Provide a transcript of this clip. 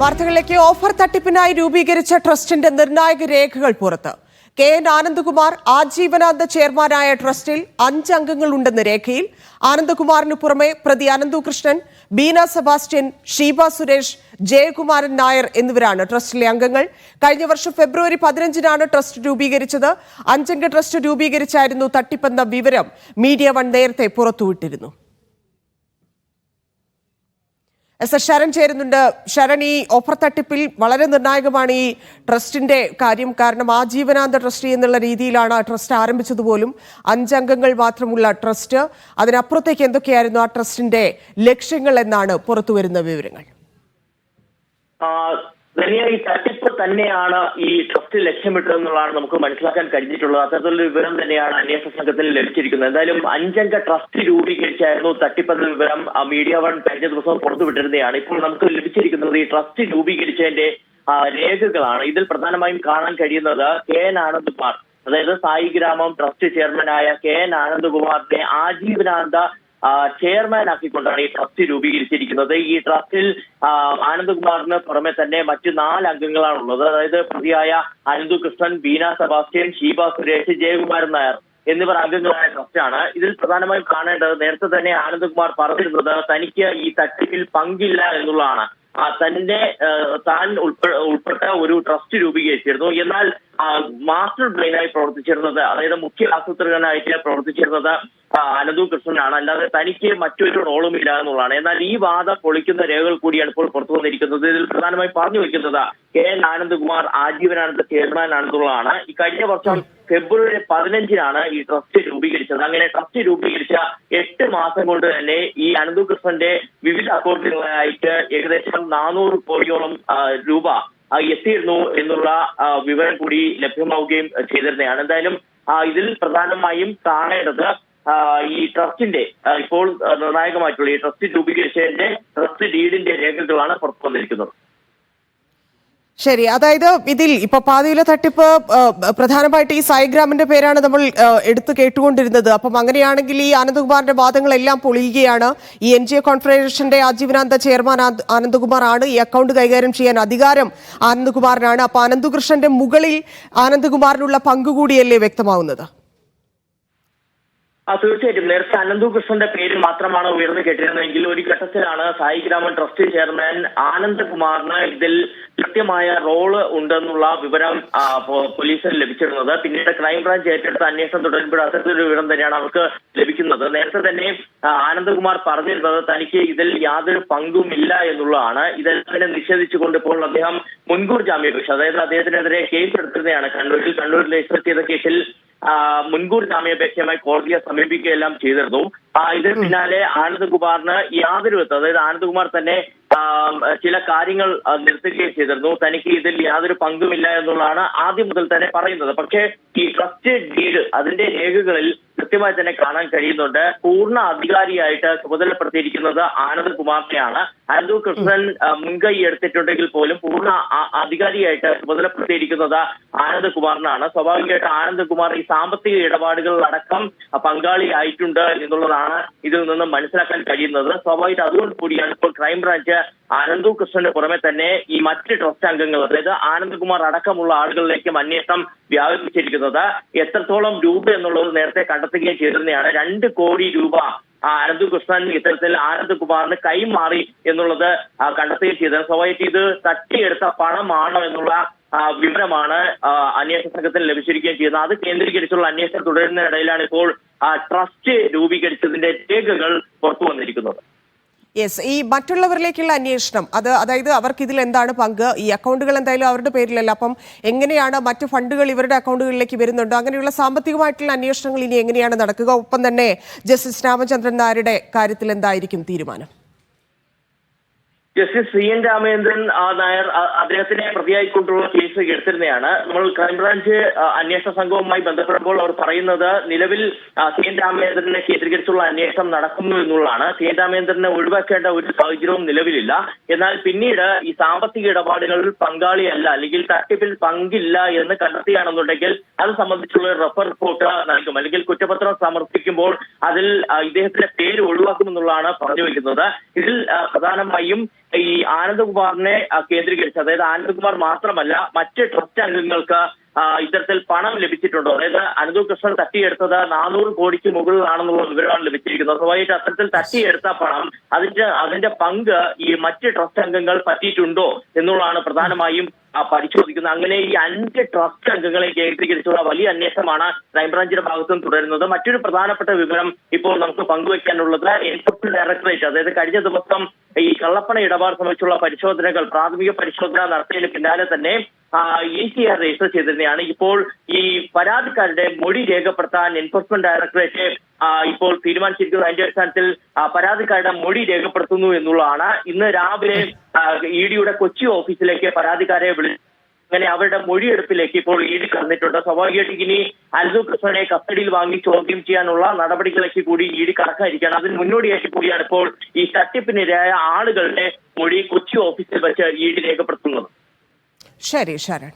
വാർത്തകളിലേക്ക് ഓഫർ തട്ടിപ്പിനായി രൂപീകരിച്ച ട്രസ്റ്റിന്റെ നിർണായക രേഖകൾ പുറത്ത്. കെ എൻ ആനന്ദകുമാർ ആജീവനാന്ത ചെയർമാനായ ട്രസ്റ്റിൽ അഞ്ച് അംഗങ്ങളുണ്ടെന്ന് രേഖയിൽ ആനന്ദകുമാറിനു പുറമെ പ്രതി അനന്തുകൃഷ്ണൻ ബീന സെബാസ്റ്റ്യൻ ഷീബ സുരേഷ് ജയകുമാരൻ നായർ എന്നിവരാണ് ട്രസ്റ്റിലെ അംഗങ്ങൾ. കഴിഞ്ഞ വർഷം ഫെബ്രുവരി പതിനഞ്ചിനാണ് ട്രസ്റ്റ് രൂപീകരിച്ചത്. അഞ്ചംഗ ട്രസ്റ്റ് രൂപീകരിച്ചായിരുന്നു തട്ടിപ്പെന്ന വിവരം മീഡിയ വൺ നേരത്തെ പുറത്തുവിട്ടിരുന്നു. എസ് എസ് ശരൺ ചേരുന്നുണ്ട്. ശരൺ ഈ ഓഫർ തട്ടിപ്പിൽ വളരെ നിർണായകമാണ് ഈ ട്രസ്റ്റിന്റെ കാര്യം. കാരണം ആജീവനാന്ത ട്രസ്റ്റ് എന്നുള്ള രീതിയിലാണ് ആ ട്രസ്റ്റ് ആരംഭിച്ചത് പോലും. അഞ്ചംഗങ്ങൾ മാത്രമുള്ള ട്രസ്റ്റ്. അതിനപ്പുറത്തേക്ക് എന്തൊക്കെയായിരുന്നു ആ ട്രസ്റ്റിന്റെ ലക്ഷ്യങ്ങൾ എന്നാണ് പുറത്തുവരുന്ന വിവരങ്ങൾ. വലിയ ഈ തട്ടിപ്പ് തന്നെയാണ് ഈ ട്രസ്റ്റ് ലക്ഷ്യമിട്ടതെന്നുള്ളതാണ് നമുക്ക് മനസ്സിലാക്കാൻ കഴിഞ്ഞിട്ടുള്ളത്. അത്തരത്തിലുള്ള വിവരം തന്നെയാണ് അന്വേഷണ സംഘത്തിന് ലഭിച്ചിരിക്കുന്നത്. എന്തായാലും അഞ്ചംഗ ട്രസ്റ്റ് രൂപീകരിച്ചായിരുന്നു തട്ടിപ്പെന്ന വിവരം മീഡിയ വൺ കഴിഞ്ഞ ദിവസം പുറത്തുവിട്ടിരുന്നതാണ് ഇപ്പോൾ നമുക്ക് ലഭിച്ചിരിക്കുന്നത് ഈ ട്രസ്റ്റ് രൂപീകരിച്ചതിന്റെ രേഖകളാണ്. ഇതിൽ പ്രധാനമായും കാണാൻ കഴിയുന്നത് കെ എൻ ആനന്ദ്കുമാർ അതായത് സായി ഗ്രാമം ട്രസ്റ്റ് ചെയർമാനായ കെ എൻ ആനന്ദ്കുമാറിന്റെ ആജീവനാന്ത ചെയർമാൻ ആക്കിക്കൊണ്ടാണ് ഈ ട്രസ്റ്റ് രൂപീകരിച്ചിരിക്കുന്നത്. ഈ ട്രസ്റ്റിൽ ആനന്ദകുമാറിന് പുറമെ തന്നെ മറ്റു നാല് അംഗങ്ങളാണുള്ളത്. അതായത് പ്രതിയായ അനന്തു കൃഷ്ണൻ ബീന സെബാസ്റ്റ്യൻ ഷീബ സുരേഷ് ജയകുമാരൻ നായർ എന്നിവർ അംഗങ്ങളായ ട്രസ്റ്റാണ് ഇതിൽ പ്രധാനമായും കാണേണ്ടത് നേരത്തെ തന്നെ ആനന്ദകുമാർ പറഞ്ഞിരുന്നത് തനിക്ക് ഈ തട്ടിപ്പിൽ പങ്കില്ല എന്നുള്ളതാണ്. തന്നെ താൻ ഉൾപ്പെട്ട ഒരു ട്രസ്റ്റ് രൂപീകരിച്ചിരുന്നു. എന്നാൽ മാസ്റ്റർ ബ്രെയിനായി പ്രവർത്തിച്ചിരുന്നത് അതായത് മുഖ്യ ആസൂത്രകനായിട്ട് പ്രവർത്തിച്ചിരുന്നത് അനന്തു കൃഷ്ണനാണ്. അല്ലാതെ തനിക്ക് മറ്റൊരു റോളും ഇല്ല എന്നുള്ളതാണ്. എന്നാൽ ഈ വാദ പൊളിക്കുന്ന രേഖകൾ കൂടിയാണ് ഇപ്പോൾ പുറത്തു വന്നിരിക്കുന്നത്. ഇതിൽ പ്രധാനമായി പറഞ്ഞു വയ്ക്കുന്നത് കെ എൻ ആനന്ദകുമാർ ആജീവനാനന്ദ ചെയർമാൻ ആണെന്നുള്ളതാണ് ഈ കഴിഞ്ഞ വർഷം ഫെബ്രുവരി പതിനഞ്ചിനാണ് ഈ ട്രസ്റ്റ് രൂപീകരിച്ചത്. അങ്ങനെ ട്രസ്റ്റ് രൂപീകരിച്ച എട്ട് മാസം കൊണ്ട് തന്നെ ഈ അനന്തു കൃഷ്ണന്റെ വിവിധ അക്കൗണ്ടുകളായിട്ട് ഏകദേശം നാനൂറ് കോടിയോളം രൂപ എത്തിയിരുന്നു എന്നുള്ള വിവരം കൂടി ലഭ്യമാവുകയും ചെയ്തിരുന്നതാണ്. എന്തായാലും ഇതിൽ പ്രധാനമായും കാണേണ്ടത് ഈ ട്രസ്റ്റിന്റെ ഇപ്പോൾ നിർണായകമായിട്ടുള്ള ഈ ട്രസ്റ്റ് രൂപീകരിച്ചതിന്റെ ട്രസ്റ്റ് ഡീഡിന്റെ രേഖകളാണ് പുറത്തു വന്നിരിക്കുന്നത്. ശരി അതായത് ഇതിൽ ഇപ്പൊ പാതിയിലെ തട്ടിപ്പ് പ്രധാനമായിട്ട് ഈ സായിഗ്രാമിന്റെ പേരാണ് നമ്മൾ എടുത്തു കേട്ടുകൊണ്ടിരുന്നത്. അപ്പം അങ്ങനെയാണെങ്കിൽ ഈ ആനന്ദകുമാറിന്റെ വാദങ്ങളെല്ലാം പൊളിയുകയാണ്. ഈ എൻ ജി എ കോൺഫെഡറേഷന്റെ ആജീവനാന്ത ചെയർമാൻ ആനന്ദ്- ആനന്ദകുമാർ ആണ്. ഈ അക്കൗണ്ട് കൈകാര്യം ചെയ്യാൻ അധികാരം ആനന്ദകുമാറിനാണ്. അപ്പൊ അനന്തകൃഷ്ണന്റെ മുകളിൽ ആനന്ദകുമാറിനുള്ള പങ്കുകൂടിയല്ലേ വ്യക്തമാവുന്നത്? ആ തീർച്ചയായിട്ടും. നേരത്തെ അനന്തു കൃഷ്ണന്റെ പേര് മാത്രമാണ് ഉയർന്നു കേട്ടിരുന്നതെങ്കിൽ ഒരു ഘട്ടത്തിലാണ് സായി ഗ്രാമൻ ട്രസ്റ്റ് ചെയർമാൻ ആനന്ദകുമാറിന് ഇതിൽ കൃത്യമായ റോൾ ഉണ്ടെന്നുള്ള വിവരം പോലീസിന് ലഭിച്ചിരുന്നത്. പിന്നീട് ക്രൈംബ്രാഞ്ച് ഏറ്റെടുത്ത അന്വേഷണം തുടരുമ്പോൾ അത്തരത്തിലൊരു വിവരം തന്നെയാണ് അവർക്ക് ലഭിക്കുന്നത്. നേരത്തെ തന്നെ ആനന്ദകുമാർ പറഞ്ഞിരുന്നത് തനിക്ക് ഇതിൽ യാതൊരു പങ്കുമില്ല എന്നുള്ളതാണ്. ഇതെല്ലാം നിഷേധിച്ചുകൊണ്ട് ഇപ്പോൾ അദ്ദേഹം മുൻകൂർ ജാമ്യാപേക്ഷ അതായത് അദ്ദേഹത്തിനെതിരെ കേസ് എടുത്തിരുന്നതാണ്. കണ്ണൂരിൽ കണ്ണൂരിൽ രജിസ്റ്റർ ചെയ്ത കേസിൽ മുൻകൂർ ജാമ്യാപേക്ഷയുമായി കോടതിയെ സമീപിക്കുകയെല്ലാം ചെയ്തിരുന്നു. ഇതിന് പിന്നാലെ ആനന്ദകുമാറിന് യാതൊരു അതായത് ആനന്ദകുമാർ തന്നെ ചില കാര്യങ്ങൾ നിർത്തുകയും ചെയ്തിരുന്നു. തനിക്ക് ഇതിൽ യാതൊരു പങ്കുമില്ല എന്നുള്ളതാണ് ആദ്യം മുതൽ തന്നെ പറയുന്നത്. പക്ഷേ ഈ ട്രസ്റ്റ് ഡീഡ് അതിന്റെ രേഖകളിൽ കൃത്യമായി തന്നെ കാണാൻ കഴിയുന്നുണ്ട്. പൂർണ അധികാരിയായിട്ട് ചുമതലപ്പെടുത്തിയിരിക്കുന്നത് ആനന്ദ് കുമാറിനെയാണ്. അനന്തു കൃഷ്ണൻ മുൻകൈ എടുത്തിട്ടുണ്ടെങ്കിൽ പോലും പൂർണ അധികാരിയായിട്ട് ചുമതലപ്പെടുത്തിയിരിക്കുന്നത് ആനന്ദ് കുമാറിനാണ്. സ്വാഭാവികമായിട്ട് ആനന്ദ് കുമാർ ഈ സാമ്പത്തിക ഇടപാടുകളിലടക്കം പങ്കാളിയായിട്ടുണ്ട് എന്നുള്ളതാണ് ഇതിൽ നിന്ന് മനസ്സിലാക്കാൻ കഴിയുന്നത്. സ്വാഭാവികമായിട്ട് അതുകൊണ്ട് കൂടിയാണ് ഇപ്പോൾ ക്രൈംബ്രാഞ്ച് അനന്തു കൃഷ്ണന് പുറമെ തന്നെ ഈ മറ്റ് ട്രസ്റ്റ് അംഗങ്ങൾ അതായത് ആനന്ദകുമാർ അടക്കമുള്ള ആളുകളിലേക്കും അന്വേഷണം വ്യാപിപ്പിച്ചിരിക്കുന്നത് എത്രത്തോളം രൂപ എന്നുള്ളത് നേരത്തെ കണ്ടെത്തുകയും ചെയ്തിരുന്നതാണ്. രണ്ട് കോടി രൂപ ആനന്ദു കൃഷ്ണൻ ഇത്തരത്തിൽ ആനന്ദകുമാറിന് കൈമാറി എന്നുള്ളത് കണ്ടെത്തുകയും ചെയ്തത് സ്വാഭാവികമായിട്ട് ഇത് തട്ടിയെടുത്ത പണമാണോ എന്നുള്ള വിവരമാണ് അന്വേഷണ സംഘത്തിന് ലഭിച്ചിരിക്കുകയും ചെയ്യുന്നത്. അത് കേന്ദ്രീകരിച്ചുള്ള അന്വേഷണം തുടരുന്നതിനിടയിലാണ് ഇപ്പോൾ ട്രസ്റ്റ് രൂപീകരിച്ചതിന്റെ രേഖകൾ പുറത്തു വന്നിരിക്കുന്നത്. യെസ് ഈ മറ്റുള്ളവരിലേക്കുള്ള അന്വേഷണം അത് അതായത് അവർക്ക് ഇതിൽ എന്താണ് പങ്ക് ഈ അക്കൗണ്ടുകൾ എന്തായാലും അവരുടെ പേരിലല്ല. അപ്പം എങ്ങനെയാണ് മറ്റു ഫണ്ടുകൾ ഇവരുടെ അക്കൗണ്ടുകളിലേക്ക് വരുന്നുണ്ടോ? അങ്ങനെയുള്ള സാമ്പത്തികമായിട്ടുള്ള അന്വേഷണങ്ങൾ ഇനി എങ്ങനെയാണ് നടക്കുക? ഒപ്പം തന്നെ ജസ്റ്റിസ് രാമചന്ദ്രൻ നായരുടെ കാര്യത്തിൽ എന്തായിരിക്കും തീരുമാനം? Justice C N Ramachandran Nair അദ്ദേഹത്തിനെ അദ്ദേഹത്തിനെ പ്രതിയായിക്കൊണ്ടുള്ള കേസ് എടുത്തിരുന്നതാണ്. നമ്മൾ ക്രൈംബ്രാഞ്ച് അന്വേഷണ സംഘവുമായി ബന്ധപ്പെടുമ്പോൾ അവർ പറയുന്നത് നിലവിൽ സി എൻ രാമചന്ദ്രനെ കേന്ദ്രീകരിച്ചുള്ള അന്വേഷണം നടക്കുന്നു എന്നുള്ളതാണ്. സി എൻ രാമചന്ദ്രനെ ഒഴിവാക്കേണ്ട ഒരു സാഹചര്യവും നിലവിലില്ല. എന്നാൽ പിന്നീട് ഈ സാമ്പത്തിക ഇടപാടുകളിൽ പങ്കാളിയല്ല അല്ലെങ്കിൽ തട്ടിപ്പിൽ പങ്കില്ല എന്ന് കണ്ടെത്തിയാണെന്നുണ്ടെങ്കിൽ അത് സംബന്ധിച്ചുള്ള റെഫർ റിപ്പോർട്ട് നൽകും. അല്ലെങ്കിൽ കുറ്റപത്രം സമർപ്പിക്കുമ്പോൾ അതിൽ ഇദ്ദേഹത്തിന്റെ പേര് ഒഴിവാക്കുമെന്നുള്ളതാണ് പറഞ്ഞു വെക്കുന്നത് ഇതിൽ പ്രധാനമായും ഈ ആനന്ദകുമാറിനെ കേന്ദ്രീകരിച്ച് അതായത് ആനന്ദകുമാർ മാത്രമല്ല മറ്റ് ട്രസ്റ്റ് അംഗങ്ങൾക്ക് ഇത്തരത്തിൽ പണം ലഭിച്ചിട്ടുണ്ടോ? അതായത് അനന്തു കൃഷ്ണൻ തട്ടിയെടുത്തത് നാനൂറ് കോടിക്ക് മുകളിലാണെന്നുള്ള വിവരമാണ് ലഭിച്ചിരിക്കുന്നത്. സ്വാഭാവികമായിട്ട് അത്തരത്തിൽ തട്ടിയെടുത്ത പണം അതിന്റെ അതിന്റെ പങ്ക് ഈ മറ്റ് ട്രസ്റ്റ് അംഗങ്ങൾ പറ്റിയിട്ടുണ്ടോ എന്നുള്ളതാണ് പ്രധാനമായും ആ, പരിശോധിക്കുന്നത് അങ്ങനെ ഈ അഞ്ച് ട്രസ്റ്റ് അംഗങ്ങളെ കേന്ദ്രീകരിച്ചുള്ള വലിയ അന്വേഷണമാണ് ക്രൈംബ്രാഞ്ചിന്റെ ഭാഗത്തും തുടരുന്നത്. മറ്റൊരു പ്രധാനപ്പെട്ട വിവരം ഇപ്പോൾ നമുക്ക് പങ്കുവയ്ക്കാനുള്ളത് എൻഫോഴ്സ്മെന്റ് ഡയറക്ടറേറ്റ് അതായത് കഴിഞ്ഞ ദിവസം ഈ കള്ളപ്പണ ഇടപാട് സംബന്ധിച്ചുള്ള പരിശോധനകൾ പ്രാഥമിക പരിശോധന നടത്തിയതിന് പിന്നാലെ തന്നെ ഇ സി ആർ രജിസ്റ്റർ ചെയ്തിരുന്നതാണ്. ഇപ്പോൾ ഈ പരാതിക്കാരുടെ മൊഴി രേഖപ്പെടുത്താൻ എൻഫോഴ്സ്മെന്റ് ഡയറക്ടറേറ്റ് ഇപ്പോൾ തീരുമാനിച്ചിരിക്കുന്നത് അതിന്റെ അടിസ്ഥാനത്തിൽ പരാതിക്കാരുടെ മൊഴി രേഖപ്പെടുത്തുന്നു എന്നുള്ളതാണ്. ഇന്ന് രാവിലെ ഇ ഡിയുടെ കൊച്ചി ഓഫീസിലേക്ക് പരാതിക്കാരെ വിളി അങ്ങനെ അവരുടെ മൊഴിയെടുപ്പിലേക്ക് ഇപ്പോൾ ഇ ഡി കടന്നിട്ടുണ്ട്. സ്വാഭാവികമായിട്ട് ഇനി അൽസു കൃഷ്ണനെ കസ്റ്റഡിയിൽ വാങ്ങി ചോദ്യം ചെയ്യാനുള്ള നടപടികളിലേക്ക് കൂടി ഇ ഡി കടക്കാതിരിക്കുകയാണ് അതിന് മുന്നോടിയായിട്ട് കൂടിയാണ് ഇപ്പോൾ ഈ തട്ടിപ്പിനിരയായ ആളുകളുടെ മൊഴി കൊച്ചി ഓഫീസിൽ വെച്ച് ഇ ഡി രേഖപ്പെടുത്തുന്നത്. ശരി ശരൺ.